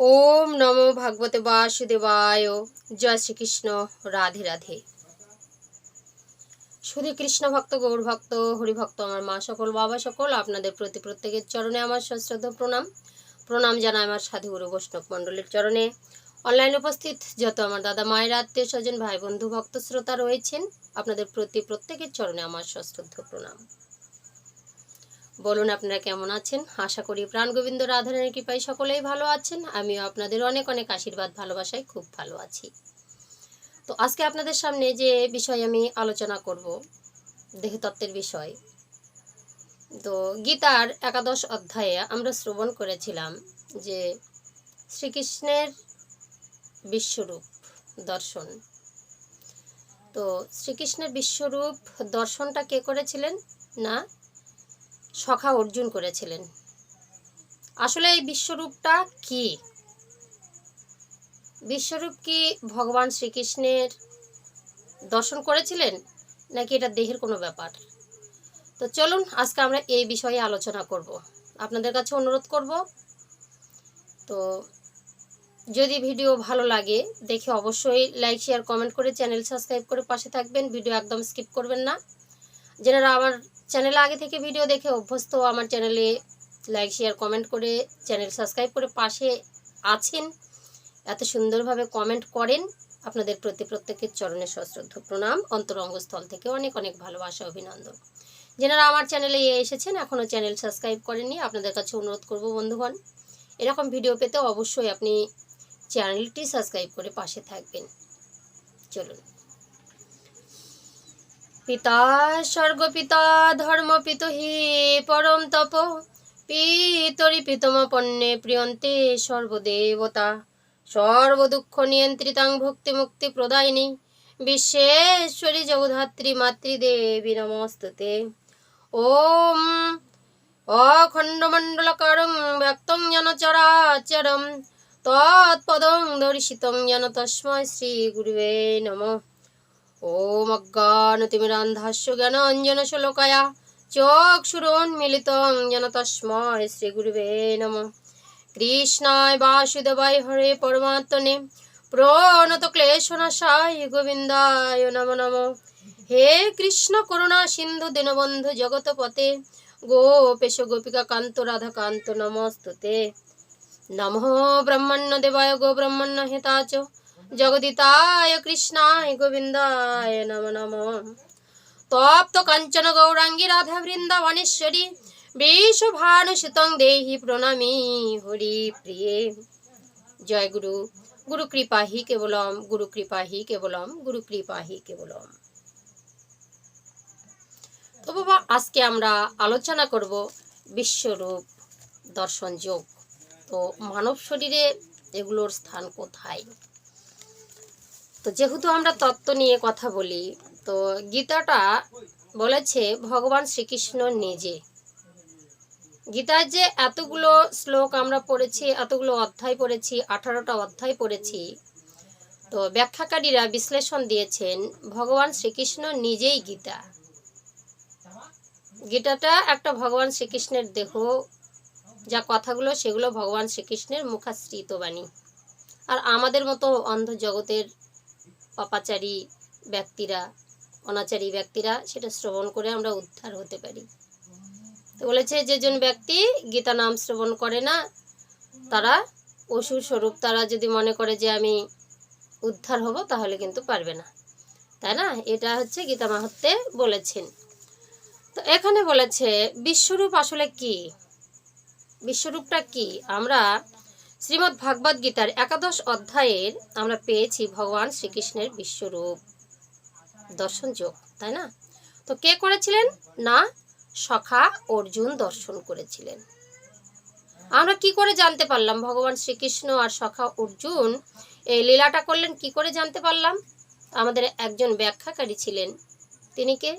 ওম নমো ভাগবতে বাসুদেবায়। জয় শ্রীকৃষ্ণ। রাধে রাধে। শুধু কৃষ্ণ ভক্ত, গৌর ভক্ত, হরিভক্ত আমার মা সকল, বাবা সকল, আপনাদের প্রতি প্রত্যেকের চরণে আমার সশ্রদ্ধ প্রণাম। প্রণাম জানাই আমার সাধুগুরু বৈষ্ণব মণ্ডলীর চরণে। অনলাইন উপস্থিত যত আমার দাদা মায়ের আত্মীয় স্বজন, ভাই বন্ধু, ভক্ত, শ্রোতা রয়েছেন, আপনাদের প্রতি প্রত্যেকের চরণে আমার সশ্রদ্ধ প্রণাম। বলুন, আপনারা কেমন আছেন? আশা করি প্রাণ গোবিন্দ রাধারানীর কৃপায় সকলেই ভালো আছেন। আমিও আপনাদের অনেক অনেক আশীর্বাদ, ভালোবাসায় খুব ভালো আছি। তো আজকে আপনাদের সামনে যে বিষয় আমি আলোচনা করব, দেহতত্ত্বের বিষয়। তো গীতার একাদশ অধ্যায়ে আমরা শ্রবণ করেছিলাম যে শ্রীকৃষ্ণের বিশ্বরূপ দর্শন। তো শ্রীকৃষ্ণের বিশ্বরূপ দর্শনটা কে করেছিলেন? না সখা অর্জুন করেছিলেন। আসলে এই বিশ্বরূপটা কি? বিশ্বরূপ কি ভগবান শ্রীকৃষ্ণের দর্শন করেছিলেন, নাকি এটা দেহের কোনো ব্যাপার? তো চলুন, আজকে আমরা এই বিষয়ে আলোচনা করব। আপনাদের কাছে অনুরোধ করব। তো যদি ভিডিও ভালো লাগে, দেখে অবশ্যই লাইক, শেয়ার, কমেন্ট করে চ্যানেল সাবস্ক্রাইব করে পাশে থাকবেন। ভিডিও একদম স্কিপ করবেন না। যেনারা আমার চ্যানেলে আগে থেকে ভিডিও দেখে অভ্যস্ত আমার চ্যানেলে লাইক শেয়ার কমেন্ট করে চ্যানেল সাবস্ক্রাইব করে পাশে আছেন। এত সুন্দরভাবে কমেন্ট করেন। আপনাদের প্রতি প্রত্যেকের চরণে সশ্রদ্ধ প্রণাম। অন্তরঙ্গস্থল থেকে অনেক অনেক ভালোবাসা, অভিনন্দন। যেনারা আমার চ্যানেলে এসেছেন এখনও চ্যানেল সাবস্ক্রাইব করেননি, আপনাদের কাছে অনুরোধ করব বন্ধুগণ, এরকম ভিডিও পেতে অবশ্যই আপনি চ্যানেলটি সাবস্ক্রাইব করে পাশে থাকবেন। চলুন। পিতা, স্বর্গপিতা, ধর্মপিত হি, পরম তপ। পিতরি পিতম পণ্যে প্রিয়ন্তে সর্বদেবতা। সর্বদুঃখ নিয়ন্ত্রিতাং ভক্তি মুক্তি প্রদায়িনী। বিশ্বেশ্বরী জগধাত্রী মাতৃদেবী নমস্তুতে। ওম অখণ্ডমণ্ডলকারং ব্যক্তং যেন চরাচরম তৎপদং দর্শিতং যেন তস্মৈ শ্রী গুরুবে নমঃ। ওম অজ্ঞানতিমিরান্ধাস্য জ্ঞান অঞ্জন শ্লোকায়া চক্ষুরোন্মিলিতং যেন তস্ময় শ্রীগুরুবে নম। কৃষ্ণায় বাসুদেবায় হরে পরমাত্মনে প্রণত ক্লেশনাশায় গোবিন্দায় নম নম। হে কৃষ্ণ করুণা সিন্ধু দীনবন্ধু জগৎপতে গোপেশ গোপিকা কান্ত রাধা কান্ত নমস্তুতে। নমঃ ব্রহ্মণ্য দেবায় গো ব্রহ্মণ্য হেতাচ। জগদিতায় কৃষ্ণায় গোবিন্দায় নম নম তপ্ত কাঞ্চন গৌরাঙ্গী রাধা বৃন্দাবনেশ্বরী বিশ্বভানুসুতং দেহি প্রণামী হরি প্রিয়ে জয় গুরু গুরু কৃপা হি কেবলম গুরু কৃপা হি কেবলম গুরু কৃপা হি কেবলম তো বাবা আজকে আমরা আলোচনা করব বিশ্বরূপ দর্শন যোগ। তো মানব শরীরে এগুলোর স্থান কোথায়? তো যেহেতু আমরা তত্ত্ব নিয়ে কথা বলি, তো গীতাটা বলেছে, ভগবান শ্রীকৃষ্ণ নিজে। গীতার যে এতগুলো শ্লোক আমরা পড়েছি, এতগুলো অধ্যায় পড়েছি, আঠারোটা অধ্যায় পড়েছি, তো ব্যাখ্যাকারীরা বিশ্লেষণ দিয়েছেন, ভগবান শ্রীকৃষ্ণ নিজেই গীতা। গীতাটা একটা ভগবান শ্রীকৃষ্ণের দেহ, যা কথাগুলো, সেগুলো ভগবান শ্রীকৃষ্ণের মুখাশ্রিত বাণী। আর আমাদের মতো অন্ধ জগতের পাপাচারী ব্যক্তিরা, অনাচারী ব্যক্তিরা সেটা শ্রবণ করে আমরা উদ্ধার হতে পারি। তো বলেছে যেজন ব্যক্তি গীতা নাম শ্রবণ করে না, তারা অসুর স্বরূপ, তারা যদি মনে করে যে আমি উদ্ধার হব, তাহলে কিন্তু পারবে না। তাই না? এটা হচ্ছে গীতা মাহাত্মে বলেছেন। তো এখানে বলেছে, বিশ্বরূপ আসলে কি? বিশ্বরূপটা কি? আমরা শ্রীমদ্ ভাগবত গীতার একাদশ অধ্যায়ের আমরা পেয়েছি ভগবান শ্রীকৃষ্ণের বিশ্বরূপ। দর্শন যোগ, তাই না? তো কে করেছিলেন? না, সখা অর্জুন দর্শন করেছিলেন। আমরা কি করে জানতে পারলাম ভগবান শ্রীকৃষ্ণ আর সখা অর্জুন? এই লীলাটা করলেন, কি করে জানতে পারলাম? আমাদের একজন ব্যাখ্যাকারী ছিলেন। তিনি কে?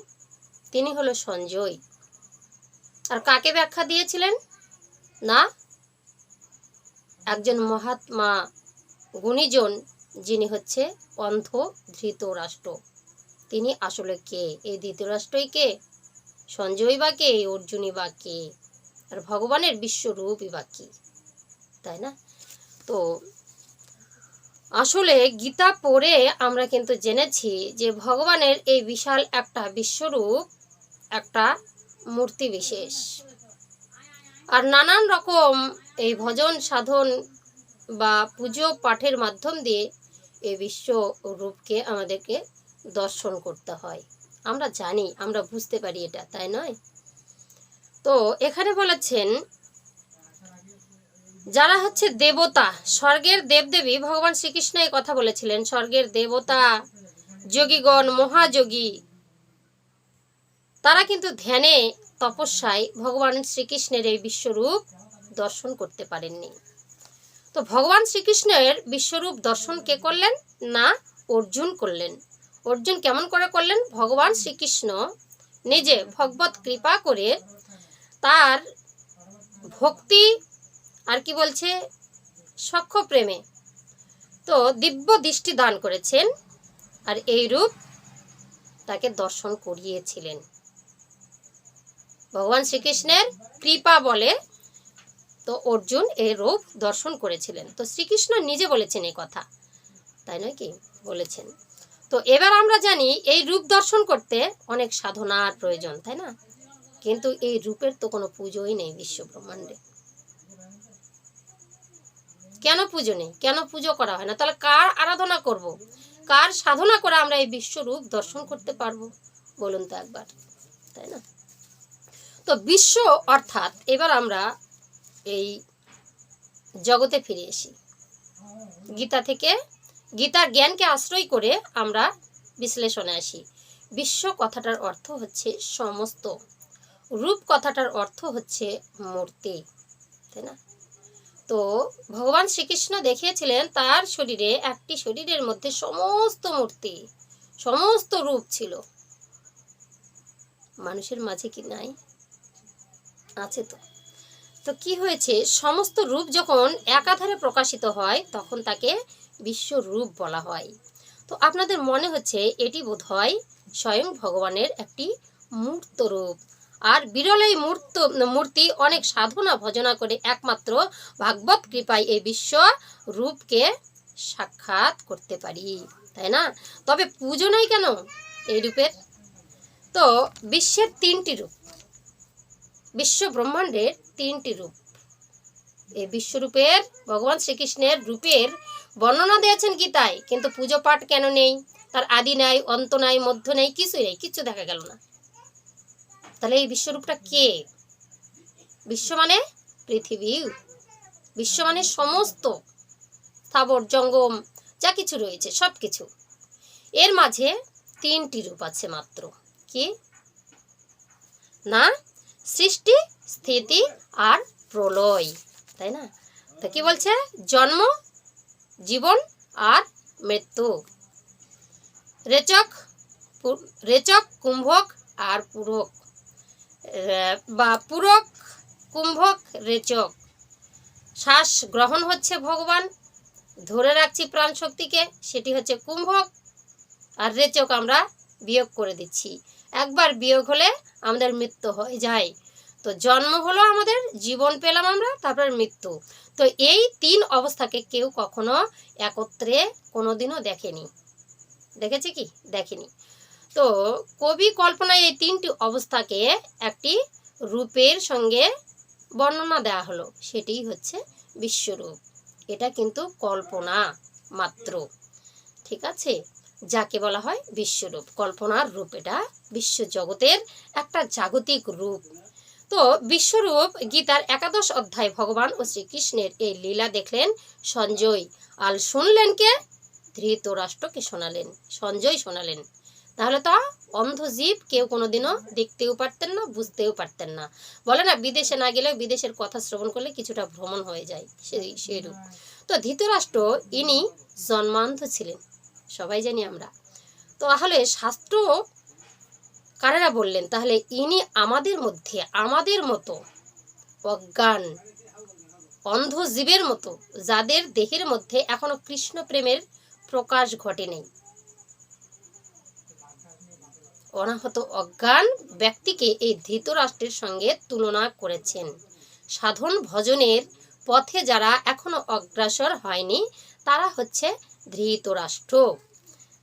তিনি হলো সঞ্জয়। আর কাকে ব্যাখ্যা দিয়েছিলেন? না একজন মহাত্মা গুণীজন যিনি হচ্ছে অন্ধ ধৃতরাষ্ট্র তিনি আসলে কে? এই ধৃতরাষ্ট্রই কে? সঞ্জয় বা কে? অর্জুনই বা কে? আর ভগবানের বিশ্বরূপই বা কি? তাই না? তো আসলে গীতা পড়ে আমরা কিন্তু জেনেছি যে ভগবানের এই বিশাল একটা বিশ্বরূপ, একটা মূর্তি বিশেষ। আর নানান রকম এই ভজন সাধন বা পুজো পাঠের মাধ্যম দিয়ে এই বিশ্ব রূপকে আমাদেরকে দর্শন করতে হয়। আমরা জানি, আমরা বুঝতে পারি এটা, তাই নয়? তো এখানে বলেছেন, যারা হচ্ছে দেবতা, স্বর্গের দেবদেবী, ভগবান শ্রীকৃষ্ণ এই কথা বলেছিলেন, স্বর্গের দেবতা, যোগীগণ, মহাযোগী, তারা কিন্তু ধ্যানে তপস্যায় ভগবান শ্রীকৃষ্ণের এই বিশ্বরূপ দর্শন করতে পারেননি। তো ভগবান শ্রীকৃষ্ণের বিশ্বরূপ দর্শন কে করলেন? না, অর্জুন করলেন। অর্জুন কেমন করে করলেন? ভগবান শ্রীকৃষ্ণ নিজে ভগবত কৃপা করে তার ভক্তি আর কি বলছে? সক্ষ প্রেমে তো দিব্য দৃষ্টি দান করেছেন আর এই রূপ তাকে দর্শন করিয়েছিলেন। ভগবান শ্রীকৃষ্ণের কৃপা বলে তো অর্জুন এই রূপ দর্শন করেছিলেন। তো শ্রীকৃষ্ণ নিজে বলেছেন এই কথা। তাই নয় কি? বলেছেন। তো এবার আমরা জানি এই রূপ দর্শন করতে অনেক সাধনার প্রয়োজন, তাই না? কিন্তু এই রূপের তো কোনো পুজোই নেই বিশ্ব ব্রহ্মাণ্ডে কেন পুজো নেই? কেন পুজো করা হয় না? তাহলে কার আরাধনা করব। কার সাধনা করে আমরা এই বিশ্বরূপ দর্শন করতে পারব? বলুন তো একবার, তাই না? তো বিশ্ব অর্থাৎ এবার আমরা এই জগতে ফিরে এসি। গীতা থেকে, গীতার জ্ঞানকে আশ্রয় করে আমরা বিশ্লেষণে আসি। বিশ্ব কথাটার অর্থ হচ্ছে সমস্ত। রূপ কথাটার অর্থ হচ্ছে মূর্তি, তাই না? তো ভগবান শ্রীকৃষ্ণ দেখিয়েছিলেন, তার শরীরে, একটি শরীরের মধ্যে সমস্ত মূর্তি, সমস্ত রূপ ছিল। মানুষের মাঝে কি নাই? আছে তো। তো কি হয়েছে? সমস্ত রূপ যখন একাধারে প্রকাশিত হয়, তখন তাকে বিশ্বরূপ বলা হয়। তো আপনাদের মনে হচ্ছে এটি বোধ হয় স্বয়ং ভগবানের একটি মূর্ত রূপ আর বিরল এই মূর্ত, মূর্তি অনেক সাধনা, ভজনা করে একমাত্র ভাগবত কৃপায় এই বিশ্ব রূপকে সাক্ষাৎ করতে পারি, তাই না? তবে পুজো নাই কেন এই রূপের? তো বিশ্বের তিনটি রূপ। বিশ্ব ব্রহ্মাণ্ডের তিনটি রূপ। এই বিশ্বরূপের ভগবান শ্রীকৃষ্ণের রূপের বর্ণনা দিয়েছেন গীতায়, কিন্তু পুজো পাঠ কেন নেই? তার আদি নাই, অন্ত নাই, মধ্য নেই, কিছুই নেই, কিচ্ছু দেখা গেল না। তাহলে এই বিশ্বরূপটা কে? বিশ্ব মানে পৃথিবী। বিশ্ব মানে সমস্ত স্থাবর, জঙ্গম, যা কিছু রয়েছে সব কিছু এর মাঝে তিনটি রূপ আছে মাত্র। কি? না? সৃষ্টি, স্থিতি আর প্রলয়, তাই না? তো কি বলছে? জন্ম, জীবন আর মৃত্যু। রেচক রেচক, কুম্ভক আর পুরক। বা পুরক, কুম্ভক, রেচক। শ্বাস গ্রহণ হচ্ছে ভগবান। ধরে রাখছি প্রাণ শক্তিকে সেটি হচ্ছে কুম্ভক আর রেচক আমরা বিয়োগ করে দিচ্ছি। একবার বিয়োগ হলে আমাদের মৃত্যু হয়ে যায়। তো জন্ম হলো আমাদের, জীবন পেলাম আমরা, তারপর মৃত্যু। তো এই তিন অবস্থাকে কেউ কখনো একত্রে কোনোদিনও দেখেনি। দেখেছে কি? দেখেনি। তো কবি কল্পনায় এই তিনটি অবস্থাকে একটি রূপের সঙ্গে বর্ণনা দেওয়া হলো। সেটি হচ্ছে বিশ্বরূপ। এটা কিন্তু কল্পনা মাত্র। ঠিক আছে? যাকে বলা হয় বিশ্বরূপ। কল্পনার রূপ এটা বিশ্ব জগতের একটা জাগতিক রূপ। তো বিশ্বরূপ গীতার একাদশ অধ্যায় ভগবান ও শ্রীকৃষ্ণের এই লীলা দেখলেন সঞ্জয়। আর শুনলেন কে? ধৃতরাষ্ট্রকে শোনালেন। সঞ্জয় শোনালেন। তাহলে তো অন্ধজীব কেউ কোনোদিনও দেখতেও পারতেন না বুঝতেও পারতেন না। বলে না বিদেশে না গেলেও বিদেশের কথা শ্রবণ করলে কিছুটা ভ্রমণ হয়ে যায় সেই সেই রূপ তো ধৃতরাষ্ট্র ইনি জন্মান্ধ ছিলেন। সবাই জানি আমরা। তো তাহলে শাস্ত্র কারেরা বললেন, তাহলে ইনি আমাদের মধ্যে, আমাদের মতো অজ্ঞান, অন্ধ জীবের মতো, যাদের দেহের মধ্যে এখনও কৃষ্ণ প্রেমের প্রকাশ ঘটেনি অনাহত অজ্ঞান ব্যক্তিকে এই ধৃতরাষ্ট্রের সঙ্গে তুলনা করেছেন। সাধন ভজনের পথে যারা এখনও অগ্রসর হয়নি, তারা হচ্ছে ধৃতরাষ্ট্র।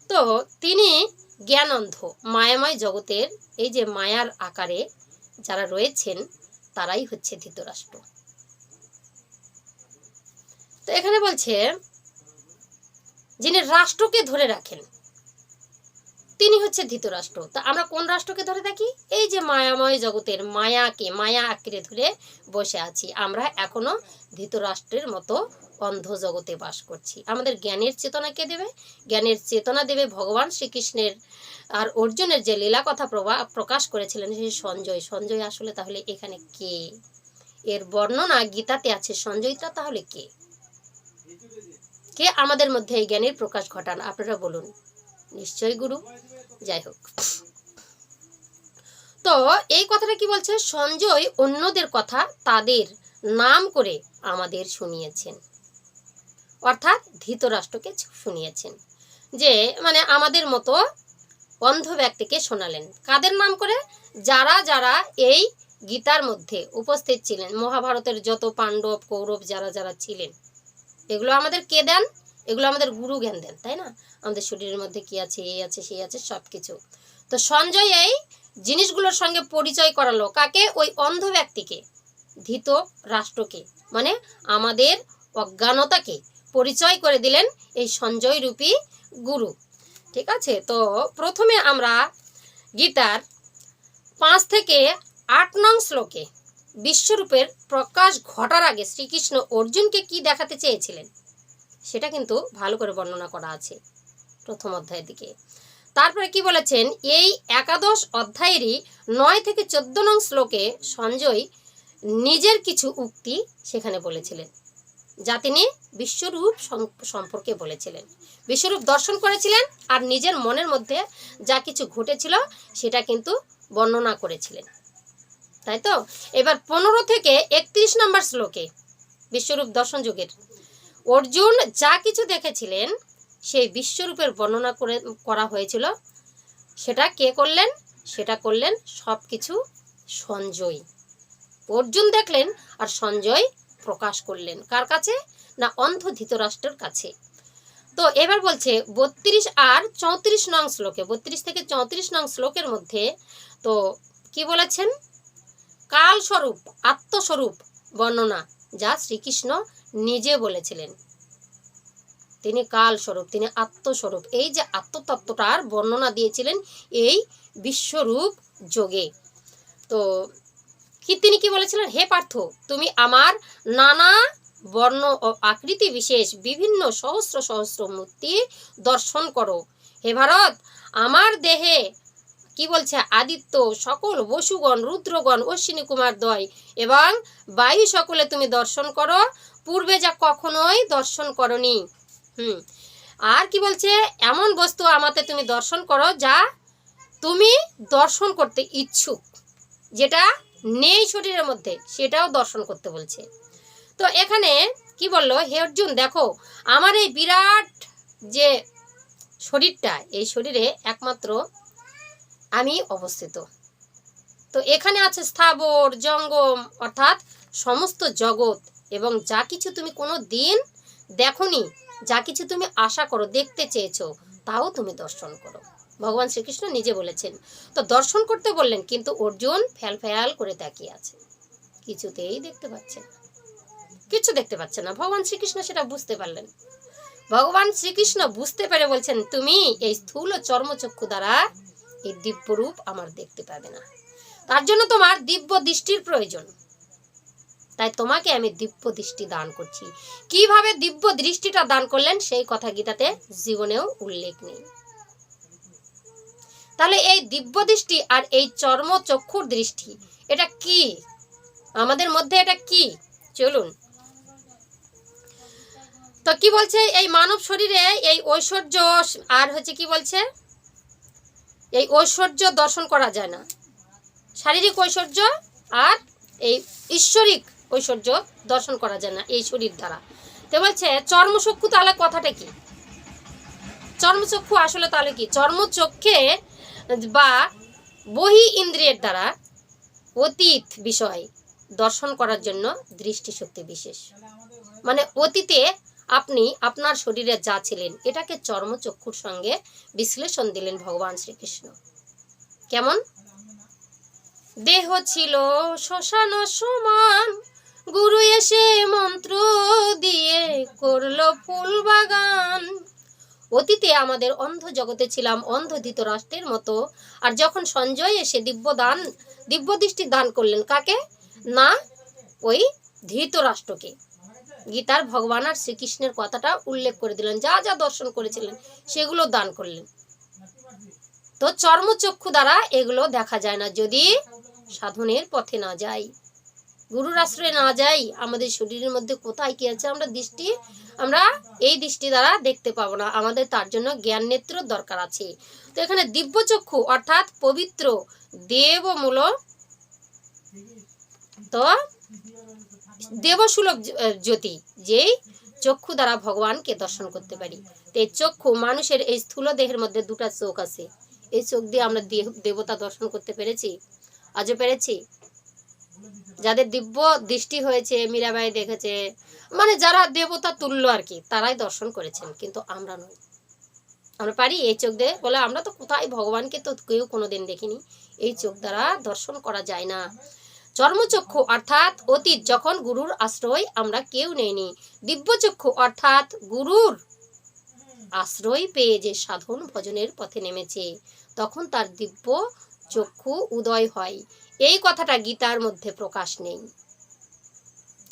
তো তিনি জ্ঞানন্ধ, মায়াময় জগতের এই যে মায়ার আকারে যারা রয়েছেন, তারাই হচ্ছে ধৃতরাষ্ট্র। তো এখানে বলছে, যিনি রাষ্ট্রকে ধরে রাখেন, তিনি হচ্ছে ধৃতরাষ্ট্র। তা আমরা কোন রাষ্ট্রকে ধরে থাকি? এই যে মায়াময় জগতের মায়াকে, মায়া আঁকড়ে ধরে বসে আছি। আমরা এখনও ধৃতরাষ্ট্রের মতো অন্ধ জগতে বাস করছি। আমাদের জ্ঞানের চেতনা কে দেবে? জ্ঞানের চেতনা দেবে ভগবান শ্রীকৃষ্ণের। আর অর্জুনের যে লীলা কথা প্রকাশ করেছিলেন সেই সঞ্জয়। সঞ্জয় আসলে তাহলে এখানে কে? এর বর্ণনা গীতাতে আছে। সঞ্জয়টা তাহলে কে? কে আমাদের মধ্যে এই জ্ঞানের প্রকাশ ঘটান? আপনারা বলুন। নিশ্চয় গুরু। যাই হোক। তো এই কথাটা কি বলছে? সঞ্জয় অন্যদের কথা তাদের নাম করে আমাদের শুনিয়েছেন। অর্থাৎ ধৃতরাষ্ট্রকে শুনিয়েছেন যে মানে আমাদের মতো অন্ধ ব্যক্তিকে শোনালেন। কাদের নাম করে? যারা যারা এই গীতার মধ্যে উপস্থিত ছিলেন। মহাভারতের যত পাণ্ডব, কৌরব যারা যারা ছিলেন, এগুলো আমাদের কে দেন? এগুলো আমাদের গুরু জ্ঞান দেন, তাই না? আমাদের শরীরের মধ্যে কি আছে, এই আছে, সেই আছে সব কিছু তো সঞ্জয় এই জিনিসগুলোর সঙ্গে পরিচয় করালো কাকে? ওই অন্ধ ব্যক্তিকে ধৃত রাষ্ট্রকে মানে আমাদের অজ্ঞানতাকে। পরিচয় করে দিলেন এই সঞ্জয় রূপী গুরু। ঠিক আছে? তো প্রথমে আমরা গীতার পাঁচ থেকে আট নং শ্লোকে বিশ্বরূপের প্রকাশ ঘটার আগে শ্রীকৃষ্ণ অর্জুনকে কি দেখাতে চেয়েছিলেন? সেটা কিন্তু ভালো করে বর্ণনা করা আছে প্রথম অধ্যায়ের দিকে। তারপরে কি বলেছেন? এই একাদশ অধ্যায়েরই নয় থেকে চোদ্দ নং শ্লোকে সঞ্জয় নিজের কিছু উক্তি সেখানে বলেছিলেন। যা তিনি বিশ্বরূপ সম্পর্কে বলেছিলেন। বিশ্বরূপ দর্শন করেছিলেন আর নিজের মনের মধ্যে যা কিছু ঘটেছিল সেটা কিন্তু বর্ণনা করেছিলেন। তাই তো? এবার পনেরো থেকে একত্রিশ নম্বর শ্লোকে বিশ্বরূপ দর্শন যুগের অর্জুন যা কিছু দেখেছিলেন সেই বিশ্বরূপের বর্ণনা করে, করা হয়েছিল। সেটা কে করলেন? সেটা করলেন সব কিছু সঞ্জয়। অর্জুন দেখলেন আর সঞ্জয় প্রকাশ করলেন। কার কাছে? না, অন্ধ ধৃতরাষ্ট্রের কাছে। তো এবার বলছে, বত্রিশ আর চৌত্রিশ নং শ্লোকে, বত্রিশ থেকে চৌত্রিশ নং শ্লোকের মধ্যে, তো কি বলেছেন? কালস্বরূপ, আত্মস্বরূপ বর্ণনা যা শ্রীকৃষ্ণ নিজে বলেছিলেন। তিনি কালস্বরূপ, তিনি আত্মস্বরূপ। এই যে আত্মতত্ত্বটার বর্ণনা দিয়েছিলেন এই বিশ্বরূপ যোগে। তো তিনি কি বলেছিলেন? হে পার্থ, তুমি আমার নানা বর্ণ ও আকৃতি বিশেষ বিভিন্ন সহস্র সহস্র মূর্তি দর্শন করো। হে ভারত, আমার দেহে কি বলছে? আদিত্য, সকল বসুগণ, রুদ্রগণ, অশ্বিনী কুমার দয় এবং বায়ু সকলে তুমি দর্শন করো। পূর্বে যা কখনোই দর্শন করনি। হুম। আর কি বলছে? এমন বস্তু আমাতে তুমি দর্শন করো যা তুমি দর্শন করতে ইচ্ছুক। যেটা নেই শরীরের মধ্যে, সেটাও দর্শন করতে বলছে। তো এখানে কি বলল? হে অর্জুন, দেখো, আমার এই বিরাট যে শরীরটা, এই শরীরে একমাত্র আমি অবস্থিত। তো এখানে আছে স্থাবর, জঙ্গম, অর্থাৎ সমস্ত জগৎ এবং যা কিছু তুমি কোনো দিন দেখনি, যা কিছু তুমি আশা করো, দেখতে চেয়েছো, তাও তুমি দর্শন করো। ভগবান শ্রীকৃষ্ণ নিজে বলেছেন। তো দর্শন করতে বললেন, কিন্তু অর্জুন ফ্যাল ফ্যাল করে তাকিয়ে আছে। কিছুতেই দেখতে পাচ্ছে না। কিছু দেখতে পাচ্ছে না। ভগবান শ্রীকৃষ্ণ সেটা বুঝতে পারলেন। ভগবান শ্রীকৃষ্ণ বুঝতে পেরে বলছেন, তুমি এই স্থূল চর্মচক্ষু দ্বারা এই দিব্যরূপ আমার দেখতে পাবে না। তার জন্য তোমার দিব্য দৃষ্টির প্রয়োজন। তাই তোমাকে আমি দিব্য দৃষ্টি দান করছি। কীভাবে দিব্য দৃষ্টিটা দান করলেন, সেই কথা গীতাতে জীবনেও উল্লেখ নেই। তাহলে এই দিব্য দৃষ্টি আর এই চর্ম চক্ষুর দৃষ্টি, এটা কি? আমাদের মধ্যে এটা কি? চলুন। তো কি বলছে? এই মানব শরীরে এই ঐশ্বর্য আর হচ্ছে কি বলছে? এই ঐশ্বর্য দর্শন করা যায় না। শারীরিক ঐশ্বর্য আর এই ঈশ্বরিক ঐশ্বর্য দর্শন করা যায় না এই শরীর দ্বারা। তো বলছে, চর্মচক্ষু তাহলে কথাটা কি? চর্মচক্ষু আসলে তাহলে কি? চর্মচক্ষে বা বহি ইন্দ্রিয়ের দ্বারা অতীত বিষয় দর্শন করার জন্য দৃষ্টিশক্তি বিশেষ। মানে অতীতে আপনি আপনার শরীরে যা ছিলেন, এটাকে চর্মচক্ষুর সঙ্গে বিশ্লেষণ দিলেন ভগবান শ্রীকৃষ্ণ। কেমন? দেহ ছিল শ্মশান সমান, গুরু এসে মন্ত্র দিয়ে করল ফুল বাগান। অতীতে আমাদের অন্ধ জগতে ছিলাম অন্ধ ধৃতরাষ্ট্রের মতো। আর যখন সঞ্জয় এসে দিব্য দান, দিব্য দৃষ্টি দান করলেন কাকে? না, ওই ধৃতরাষ্ট্রকে। গীতার ভগবান আর শ্রীকৃষ্ণের কথাটা উল্লেখ করে দিলেন, যা যা দর্শন করেছিলেন, সেগুলো দান করলেন। তো চর্মচক্ষু দ্বারা এগুলো দেখা যায় না, যদি সাধনের পথে না যাই। গুরুর আশ্রয়ে না যাই, আমাদের শরীরের মধ্যে কোথায় কি আছে? আমরা দৃষ্টি আমরা এই দৃষ্টি দ্বারা দেখতে পাবো না। আমাদের তার জন্য জ্ঞান নেত্র দরকার আছে। তো এখানে দিব্যচক্ষু অর্থাৎ পবিত্র দেবমূল তো দেবসুলভ জ্যোতি, যেই চক্ষু দ্বারা ভগবানকে দর্শন করতে পারি। তো এই চক্ষু মানুষের এই স্থূল দেহের মধ্যে দুটা চোখ আছে। এই চোখ দিয়ে আমরা দেবতা দর্শন করতে পেরেছি? আজও পেরেছি? যাদের দিব্য দৃষ্টি হয়েছে মীরাবাই দেখেছে মানে যারা দেবতা তুল্য আর কি, তারাই দর্শন করেছেন, কিন্তু আমরা নই। আমরা পারি এই চোখ দিয়ে বলে, আমরা তো কোথায় ভগবানকে তো কেউ কোনোদিন দেখিনি। এই চোখ দ্বারা দর্শন করা যায় না। চর্মচক্ষু অর্থাৎ অতীত, যখন গুরুর আশ্রয় আমরা কেউ নেইনি। দিব্যচক্ষু অর্থাৎ গুরুর আশ্রয় পেয়ে যে সাধন ভজনের পথে নেমেছে, তখন তার দিব্য চক্ষু উদয় হয়। এই কথাটা গীতার মধ্যে প্রকাশ নেই।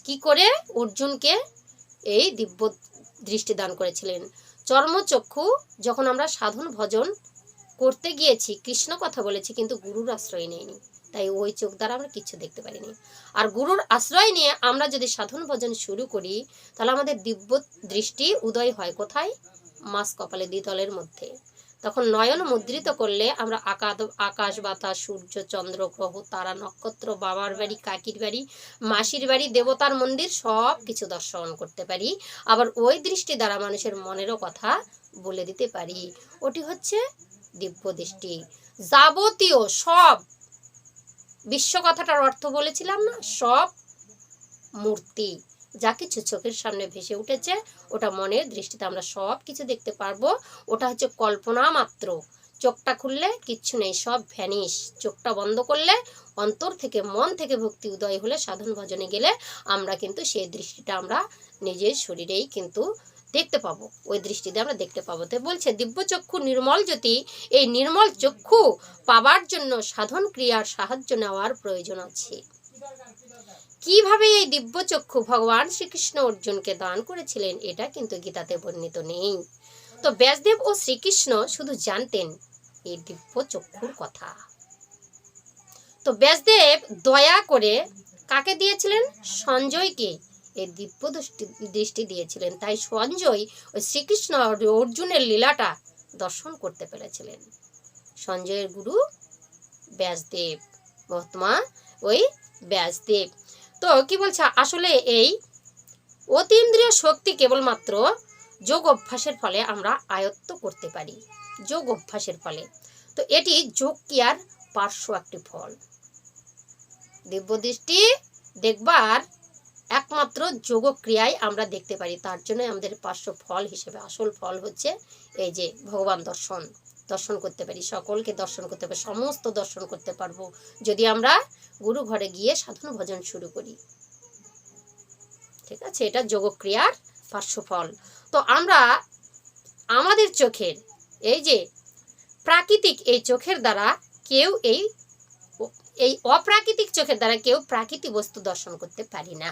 কি করে অর্জুনকে এই দিব্য দৃষ্টি দান করেছিলেন? চর্মচক্ষু, যখন আমরা সাধন ভজন করতে গিয়েছি, কৃষ্ণ কথা বলেছি, কিন্তু গুরুর আশ্রয় নেইনি। তাই ওই চোখ দ্বারা আমরা কিছু দেখতে পারিনি। আর গুরুর আশ্রয় নিয়ে আমরা যদি সাধন ভজন শুরু করি, তাহলে আমাদের দিব্য দৃষ্টি উদয় হয় কোথায়? মাস কপালে দ্বিতলের মধ্যে। তখন নয়ন মুদ্রিত করলে আমরা আকাশ আকাশ, বাতাস, সূর্য, চন্দ্র, গ্রহ, তারা, নক্ষত্র, বাবার বাড়ি, কাকির বাড়ি, মাসির বাড়ি, দেবতার মন্দির সব কিছু দর্শন করতে পারি। আবার ওই দৃষ্টি দ্বারা মানুষের মনেরও কথা বলে দিতে পারি। ওটি হচ্ছে দিব্য দৃষ্টি। যাবতীয় সব বিশ্ব কথাটার অর্থ বলেছিলাম না, সব মূর্তি। যা কিছু চোখের সামনে ভেসে উঠেছে, ওটা মনের দৃষ্টিতে আমরা সব কিছু দেখতে পারব। ওটা হচ্ছে কল্পনা মাত্র। চোখটা খুললে কিচ্ছু নেই, সব ভ্যানিশ। চোখটা বন্ধ করলে অন্তর থেকে মন থেকে ভক্তি উদয় হলে সাধন ভজনে গেলে আমরা কিন্তু সেই দৃষ্টিটা আমরা নিজের শরীরেই কিন্তু দেখতে পাবো। ওই দৃষ্টিতে আমরা দেখতে পাবো। তো বলছে, দিব্য চক্ষু নির্মল জ্যোতি, এই নির্মল চক্ষু পাবার জন্য সাধন ক্রিয়ার সাহায্য নেওয়ার প্রয়োজন আছে। কীভাবে এই দিব্য চক্ষু ভগবান শ্রীকৃষ্ণ অর্জুনকে দান করেছিলেন, এটা কিন্তু গীতাতে বর্ণিত নেই। তো ব্যাসদেব ও শ্রীকৃষ্ণ শুধু জানতেন এই দিব্য চক্ষুর কথা। তো ব্যাসদেব দয়া করে কাকে দিয়েছিলেন? সঞ্জয়কে। এই দিব্য দৃষ্টি- দৃষ্টি দিয়েছিলেন। তাই সঞ্জয় ওই শ্রীকৃষ্ণ অর্জুনের লীলাটা দর্শন করতে পেরেছিলেন। সঞ্জয়ের গুরু ব্যাসদেব, মহাত্মা ওই ব্যাসদেব। তো কি বলছে? আসলে এই অতীন্দ্রিয় শক্তি কেবলমাত্র যোগ অভ্যাসের ফলে আমরা আয়ত্ত করতে পারি। যোগ অভ্যাসের ফলে। তো এটি যোগ ক্রিয়ার পার্শ্ব একটি ফল। দিব্যদৃষ্টি দেখবার একমাত্র যোগক্রিয়ায় আমরা দেখতে পারি। তার জন্য আমাদের পার্শ্ব ফল হিসেবে আসল ফল হচ্ছে এই যে ভগবান দর্শন। দর্শন করতে পারি। সকলকে দর্শন করতে পারি সমস্ত দর্শন করতে পারব। যদি আমরা গুরু ঘরে গিয়ে সাধন ভজন শুরু করি। ঠিক আছে? এটা যোগক্রিয়ার পার্শ্বফল। তো আমরা আমাদের চোখের, এই যে প্রাকৃতিক এই চোখের দ্বারা কেউ এই এই অপ্রাকৃতিক চোখের দ্বারা কেউ প্রাকৃতিক বস্তু দর্শন করতে পারি না।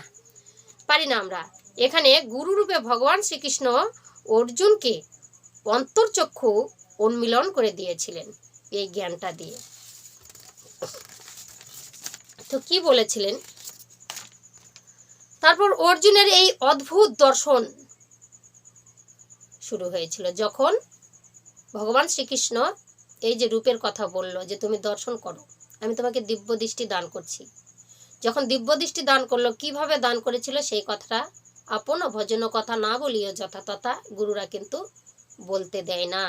পারি না আমরা। এখানে গুরুরূপে ভগবান শ্রীকৃষ্ণ অর্জুনকে অন্তর্চক্ষু উন্মিলন করে দিয়েছিলেন এই জ্ঞানটা দিয়ে। তো কি বলেছিলেন? তারপর অর্জুনের এই অদ্ভুত দর্শন শুরু হয়েছিল যখন ভগবান শ্রীকৃষ্ণ এই যে রূপের কথা বলল যে তুমি দর্শন করো, আমি তোমাকে দিব্য দৃষ্টি দান করছি। যখন দিব্য দৃষ্টি দান করল, কীভাবে দান করেছিল সেই কথাটা আপন ভজন কথা না বলিও যথাতথা গুরুরা কিন্তু বলতে দেয় না।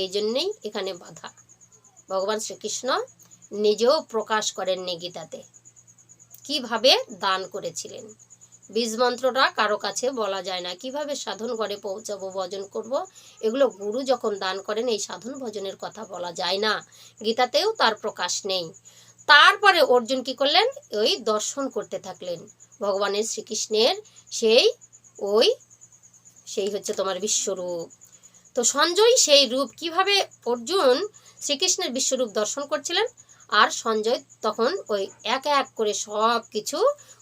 এই জন্যেই এখানে বাধা। ভগবান শ্রীকৃষ্ণ নিজেও প্রকাশ করেননি গীতাতে কীভাবে দান করেছিলেন? বীজ মন্ত্রটা কারও কাছে বলা যায় না। কীভাবে সাধন ঘরে পৌঁছাবো, ভজন করব? এগুলো গুরু যখন দান করেন, এই সাধন ভজনের কথা বলা যায় না। গীতাতেও তার প্রকাশ নেই। তারপরে অর্জুন কি করলেন? ওই দর্শন করতে থাকলেন। ভগবানের শ্রীকৃষ্ণের সেই ওই, সেই হচ্ছে তোমার বিশ্বরূপ। তো সঞ্জয় সেই রূপ, কীভাবে অর্জুন শ্রীকৃষ্ণের বিশ্বরূপ দর্শন করছিলেন? আর সঞ্জয় তখন ওই এক এক করে সব কিছু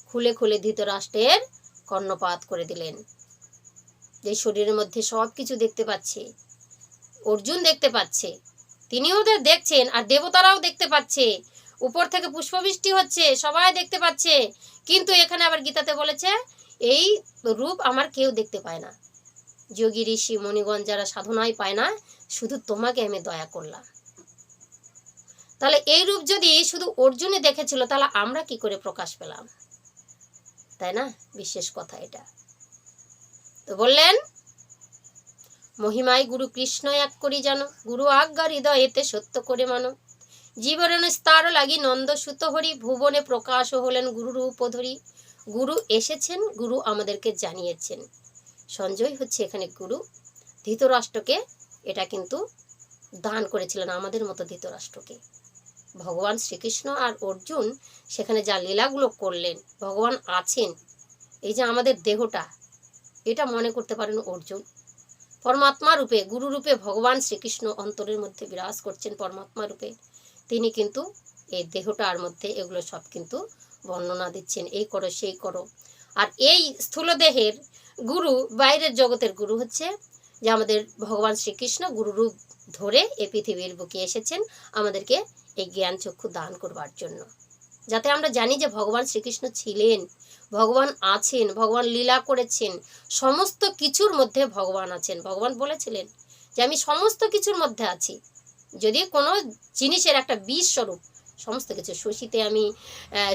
খুলে খুলে ধৃতরাষ্ট্রের কর্ণপাত করে দিলেন। যে শরীরের মধ্যে সব কিছু দেখতে পাচ্ছে, অর্জুন দেখতে পাচ্ছে, তিনিও ওদের দেখছেন আর দেবতারাও দেখতে পাচ্ছে। উপর থেকে পুষ্পবৃষ্টি হচ্ছে, সবাই দেখতে পাচ্ছে, কিন্তু এখানে আবার গীতাতে বলেছে, এই রূপ আমার কেউ দেখতে পায় না। যোগী ঋষি মণিগণ যারা সাধনায় পায় না, শুধু তোমাকে আমি দয়া করলাম। তাহলে এই রূপ যদি শুধু অর্জুনে দেখেছিল, তাহলে আমরা কি করে প্রকাশ পেলাম? তাই না? বিশেষ কথা এটা। তো বললেন, মহিমায় গুরু কৃষ্ণ এক করি জানো গুরু আজ্ঞা হৃদয় এতে সত্য করে মানো। জীবনে স্তার লাগি নন্দ সুত হরি, ভুবনে প্রকাশ হলেন গুরুর উপধরি গুরু এসেছেন, গুরু আমাদেরকে জানিয়েছেন। সঞ্জয় হচ্ছে এখানে গুরু। ধৃতরাষ্ট্রকে এটা কিন্তু দান করেছিলেন আমাদের মতো ধৃতরাষ্ট্রকে। ভগবান শ্রীকৃষ্ণ আর অর্জুন সেখানে যা লীলাগুলো করলেন, ভগবান আছেন, এই যে আমাদের দেহটা, এটা মনে করতে পারেন অর্জুন। পরমাত্মা রূপে, গুরু রূপে ভগবান শ্রীকৃষ্ণ অন্তরের মধ্যে বিরাজ করছেন পরমাত্মা রূপে। তিনি কিন্তু এই দেহটার মধ্যে এগুলো সব কিন্তু বর্ণনা দিচ্ছেন, এই করো, সেই করো। আর এই স্থূল দেহের গুরু, বাইরের জগতের গুরু হচ্ছে যে আমাদের ভগবান শ্রীকৃষ্ণ, গুরুরূপ ধরে এই পৃথিবীর বুকে এসেছেন, আমাদেরকে এই জ্ঞান চক্ষু দান করবার জন্য। যাতে আমরা জানি যে ভগবান শ্রীকৃষ্ণ ছিলেন, ভগবান আছেন, ভগবান লীলা করেছেন, সমস্ত কিছুর মধ্যে ভগবান আছেন। ভগবান বলেছিলেন যে আমি সমস্ত কিছুর মধ্যে আছি। যদি কোনো জিনিসের একটা বীজ স্বরূপ, সমস্ত কিছু, শশীতে আমি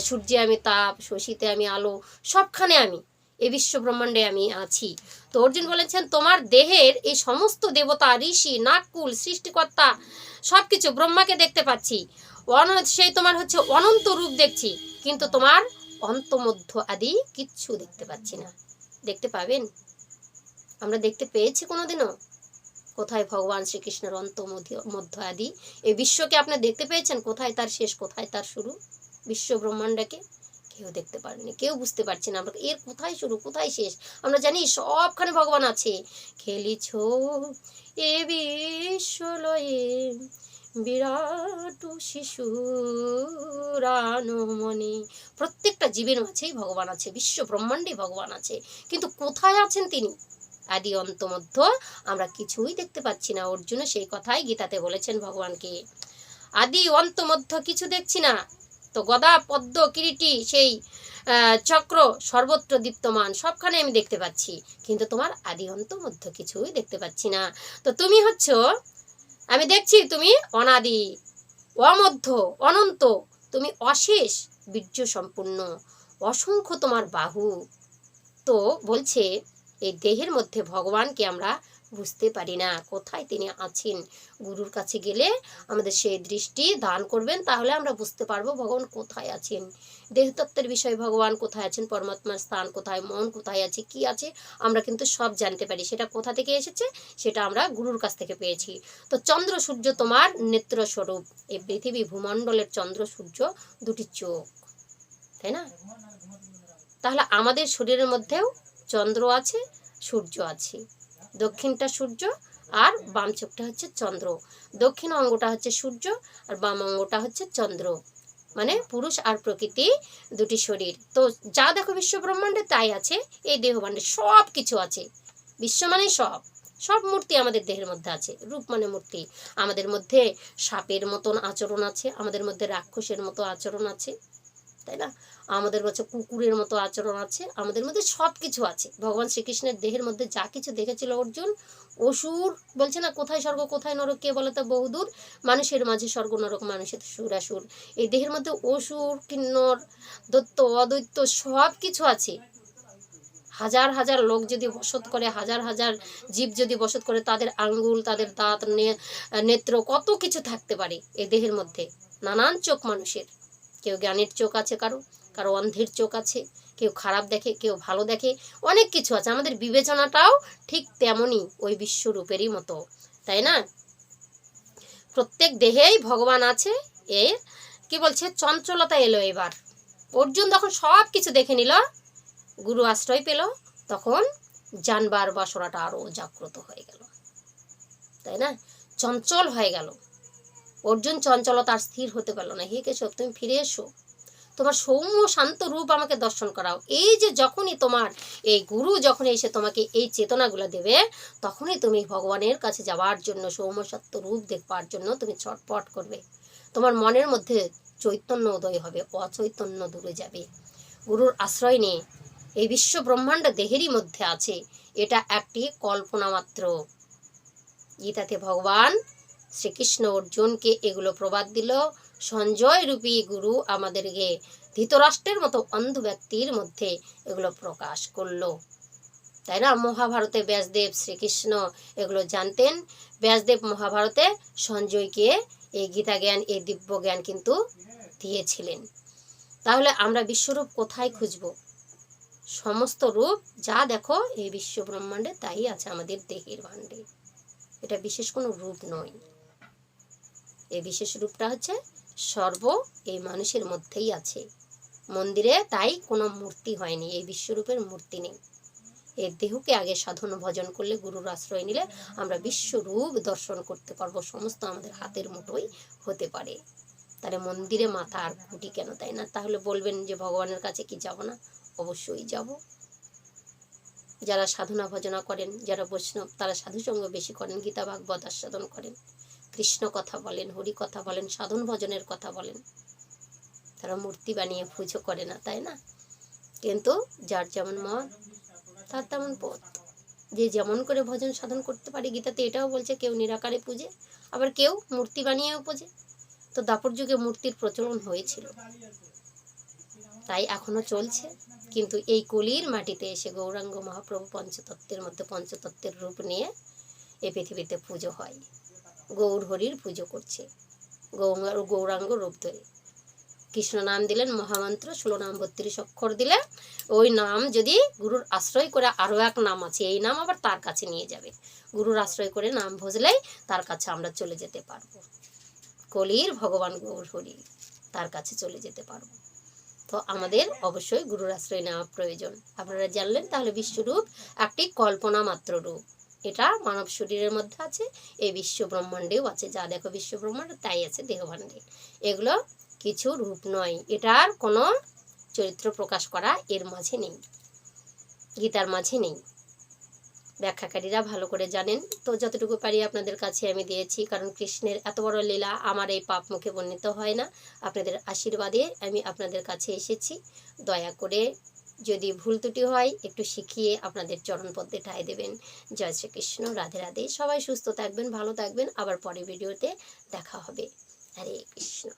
সূর্যে আমি তাপ, শশীতে আমি আলো, সবখানে আমি এই বিশ্ব ব্রহ্মাণ্ডে আমি আছি। তো অর্জুন বলেছেন, তোমার দেহের এই সমস্ত দেবতা, ঋষি, নাগকুল, সৃষ্টিকর্তা সব কিছু ব্রহ্মাকে দেখতে পাচ্ছি। অন সেই তোমার হচ্ছে অনন্ত রূপ দেখছি, কিন্তু তোমার অন্তমধ্য আদি কিচ্ছু দেখতে পাচ্ছি না। দেখতে পাবেন? আমরা দেখতে পেয়েছি কোনোদিনও। কোথায় ভগবান শ্রীকৃষ্ণের অন্ত মধ্য আদি? এই বিশ্বকে আপনি দেখতে পেয়েছেন? কোথায় তার শেষ? কোথায় তার শুরু? বিশ্ব ব্রহ্মাণ্ডকে কেউ দেখতে পারেনি, কেউ বুঝতে পারছি না। আমরা এর কোথায় শুরু, কোথায় শেষ? আমরা জানি সবখানে ভগবান আছে। খেলিছ এ বিশ্বলয়ে বিরাট শিশুরানমণি প্রত্যেকটা জীবের মাঝেই ভগবান আছে বিশ্ব ব্রহ্মাণ্ডে ভগবান আছে। কিন্তু কোথায় আছেন তিনি? আদি অন্ত মধ্য আমরা কিছুই দেখতে পাচ্ছি না। অর্জুন সেই কথাই গীতাতে বলেছেন ভগবানকে। আদি অন্ত মধ্য কিছু দেখছি না। তো গদা, পদ্ম, কিরিটি, সেই চক্র সর্বত্র দীপ্তমান। সবখানে আমি দেখতে পাচ্ছি। কিন্তু তোমার আদি অন্ত মধ্য কিছুই দেখতে পাচ্ছি না। তো তুমি হচ্ছ, আমি দেখছি তুমি অনাদি, অমধ্য, অনন্ত, তুমি অশেষ বীর্য সম্পূর্ণ অসংখ্য তোমার বাহু। তো বলছে, এই দেহের মধ্যে ভগবানকে আমরা বুঝতে পারি না। কোথায় তিনি আছেন? গুরুর কাছে গেলে আমাদের সেই দৃষ্টি দান করবেন, তাহলে আমরা বুঝতে পারব ভগবান কোথায় আছেন। দেহতত্ত্বের বিষয়ে ভগবান কোথায় আছেন? পরমাত্মার স্থান কোথায়? মন কোথায় আছে? কি আছে? আমরা কিন্তু সব জানতে পারি। সেটা কোথা থেকে এসেছে? সেটা আমরা গুরুর কাছ থেকে পেয়েছি। তো চন্দ্র সূর্য তোমার নেত্র স্বরূপ এই পৃথিবী ভূমণ্ডলের চন্দ্র সূর্য দুটি চোখ। তাই না? তাহলে আমাদের শরীরের মধ্যেও চন্দ্র আছে, সূর্য আছে। দক্ষিণটা সূর্য আর বাম চোখটা হচ্ছে চন্দ্র। দক্ষিণ অঙ্গটা হচ্ছে সূর্য আর বাম অঙ্গটা হচ্ছে চন্দ্র। মানে পুরুষ আর প্রকৃতি দুটি শরীর। তো যা দেখো বিশ্ব ব্রহ্মাণ্ডে তাই আছে, এই দেহভাণ্ডে সব কিছু আছে। বিশ্ব মানে সব। সব মূর্তি আমাদের দেহের মধ্যে আছে, রূপ মানে মূর্তি। আমাদের মধ্যে সাপের মতন আচরণ আছে, আমাদের মধ্যে রাক্ষসের মতো আচরণ আছে, তাই না? আমাদের মধ্যে কুকুরের মতো আচরণ আছে, আমাদের মধ্যে সব কিছু আছে। ভগবান শ্রীকৃষ্ণের দেহের মধ্যে যা কিছু দেখেছিল অর্জুন, অসুর, বলছে না কোথায় স্বর্গ, কোথায় নরক, কে বলে তো বহুদূর মানুষের মাঝে স্বর্গ, নরক, মানুষের সুরাসুর এই দেহের মধ্যে অসুর, কিন্নর দত্ত অদৈত্য সব কিছু আছে। হাজার হাজার লোক যদি বসত করে, হাজার হাজার জীব যদি বসত করে, তাদের আঙ্গুল, তাদের দাঁত নেত্র, কত কিছু থাকতে পারে এ দেহের মধ্যে। নানান চোখ মানুষের। কেউ জ্ঞানের চোখ আছে কারও কারও অন্ধের চোখ আছে, কেউ খারাপ দেখে, কেউ ভালো দেখে, অনেক কিছু আছে। আমাদের বিবেচনাটাও ঠিক তেমনই ওই বিশ্বরূপেরই মতো, তাই না? প্রত্যেক দেহেই ভগবান আছে, এর কি বলছে? চঞ্চলতা এলো এবার। অর্জুন তখন সব কিছু দেখে নিল, গুরু আশ্রয় পেল, তখন জানবার বাসরাটা আরও জাগ্রত হয়ে গেল, তাই না? চঞ্চল হয়ে গেল। অর্জুন চঞ্চলতা আর স্থির হতে পারল না। হে কেশব, তুমি ফিরে এসো। তোমার সৌম্য শান্ত রূপ আমাকে দর্শন করাও। এই যে যখনই তোমার এই গুরু যখন এসে তোমাকে এই চেতনাগুলো দেবে, তখনই তুমি ভগবানের কাছে যাওয়ার জন্য, সৌম্য সত্য রূপ দেখবার জন্য তুমি ছটপট করবে। তোমার মনের মধ্যে চৈতন্য উদয় হবে, অচৈতন্য দূরে যাবে। গুরুর আশ্রয় নিয়ে এই বিশ্ব ব্রহ্মাণ্ড দেহেরই মধ্যে আছে, এটা একটি কল্পনা মাত্র। গীতাতে ভগবান শ্রীকৃষ্ণ অর্জুনকে এগুলো প্রবাদ দিল সঞ্জয় রূপী গুরু আমাদেরকে ধৃতরাষ্ট্রের মতো অন্ধ ব্যক্তির মধ্যে এগুলো প্রকাশ করল। তাই না? মহাভারতে ব্যাসদেব শ্রীকৃষ্ণ এগুলো জানতেন। ব্যাসদেব মহাভারতে সঞ্জয়কে এই গীতা জ্ঞান এই দিব্য জ্ঞান কিন্তু দিয়েছিলেন। তাহলে আমরা বিশ্বরূপ কোথায় খুঁজব? সমস্ত রূপ যা দেখো এই বিশ্ব ব্রহ্মাণ্ডে তাই আছে আমাদের দেহের ভাণ্ডে। এটা বিশেষ কোনো রূপ নয়। এই বিশেষ রূপটা হচ্ছে সর্ব এই মানুষের মধ্যেই আছে। মন্দিরে তাই কোনো মূর্তি হয়নি, এই বিশ্বরূপের মূর্তি নেই। এই দেহকে আগে সাধন ভজন করলে গুরুর আশ্রয় নিলে আমরা বিশ্বরূপ দর্শন করতে পারব, সমস্ত আমাদের হাতের মুঠোই হতে পারে। তাহলে মন্দিরে মাথা আর খুঁটি কেন, তাই না? তাহলে বলবেন যে ভগবানের কাছে কি যাব না? অবশ্যই যাব। যারা সাধনা ভজনা করেন, যারা বৈষ্ণব, তারা সাধুসঙ্গ বেশি করেন, গীতা ভাগবত আস্বাদন করেন। কৃষ্ণ কথা বলেন, হরি কথা বলেন, সাধন ভজনের কথা বলেন। তারা মূর্তি বানিয়ে পুজো করে না, তাই না? কিন্তু যার যেমন মত তার তেমন পথ। যে যেমন করে ভজন সাধন করতে পারে গীতাতে, এটাও বলছে কেউ নিরাকারে পুজে, আবার কেউ মূর্তি বানিয়েও পূজে। তো দাপর যুগে মূর্তির প্রচলন হয়েছিল। তাই এখনও চলছে, কিন্তু এই কলির মাটিতে এসে গৌরাঙ্গ মহাপ্রভু পঞ্চতত্ত্বের মধ্যে পঞ্চতত্ত্বের রূপ নিয়ে এই পৃথিবীতে পুজো হয়। গৌর হরির পুজো করছে। গৌর গৌরাঙ্গ রূপ ধরে। কৃষ্ণ নাম দিলেন মহামন্ত্র, ষোলো নাম বত্রিশ অক্ষর দিলে ওই নাম যদি গুরুর আশ্রয় করে আরও এক নাম আছে, এই নাম আবার তার কাছে নিয়ে যাবে। গুরুর আশ্রয় করে নাম ভজলেই তার কাছে আমরা চলে যেতে পারব। কলির ভগবান গৌর হরি তার কাছে চলে যেতে পারব। তো আমাদের অবশ্যই গুরুর আশ্রয় নেওয়া প্রয়োজন। আপনারা জানলেন তাহলে বিশ্বরূপ একটি কল্পনা মাত্র রূপ। এটা মানব শরীরের মধ্যে আছে এই বিশ্ব ব্রহ্মাণ্ডেও আছে। যা দেখো বিশ্ব ব্রহ্মাণ্ড তাই আছে দেহভাণ্ডে। এগুলো কিছু রূপ নয়। এটার কোনো চরিত্র প্রকাশ করা এর মাঝে নেই। গীতার মাঝে নেই। ব্যাখ্যাকারীরা ভালো করে জানেন। তো যতটুকু পারি আপনাদের কাছে আমি দিয়েছি, কারণ কৃষ্ণের এত বড় লীলা আমার এই পাপ মুখে বর্ণিত হয় না। আপনাদের আশীর্বাদে আমি আপনাদের কাছে এসেছি। দয়া করে যদি ভুল ত্রুটি হয়, একটু শিখিয়ে আপনাদের চরণপদ্মে ঠাই দেবেন। জয় শ্রীকৃষ্ণ, রাধে রাধে। সবাই সুস্থ থাকবেন, ভালো থাকবেন। আবার পরে ভিডিওতে দেখা হবে। হরে কৃষ্ণ।